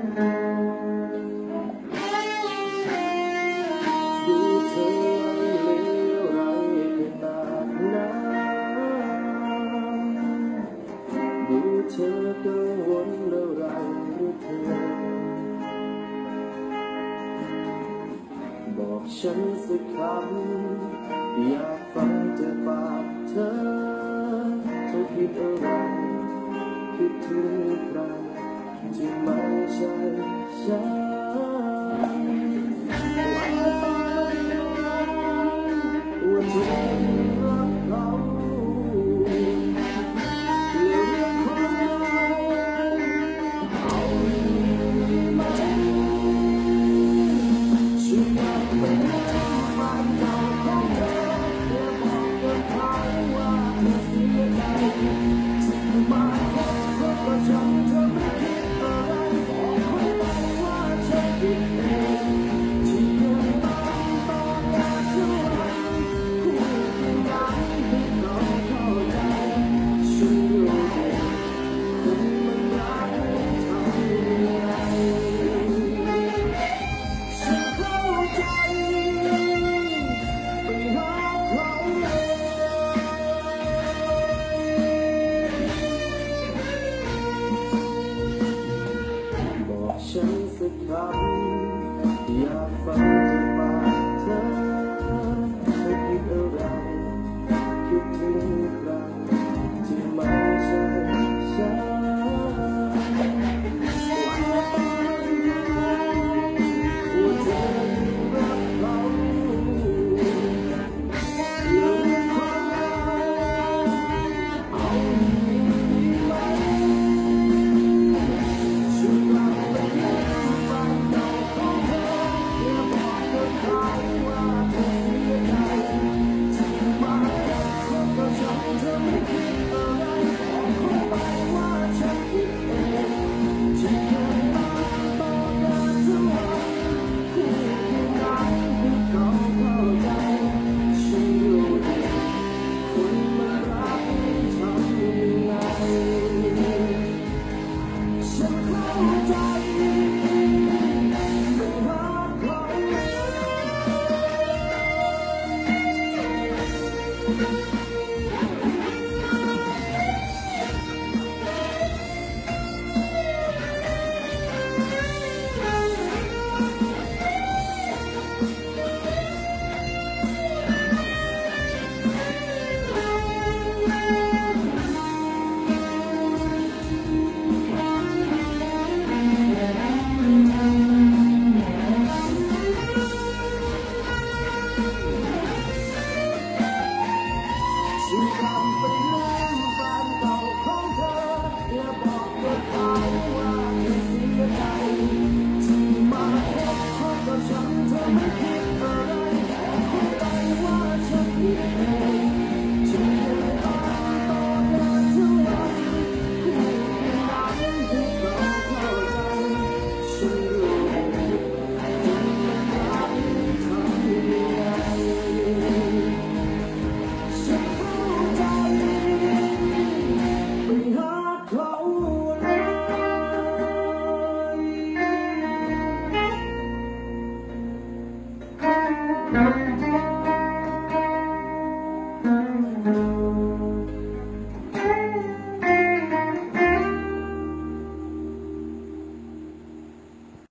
เธอกังวลอะไรหรือเธอ บอกฉันสักคำอยากฟังจากปากเธอ เธอคิดอะไรคิดถึงใคร 去经埋下了。Don't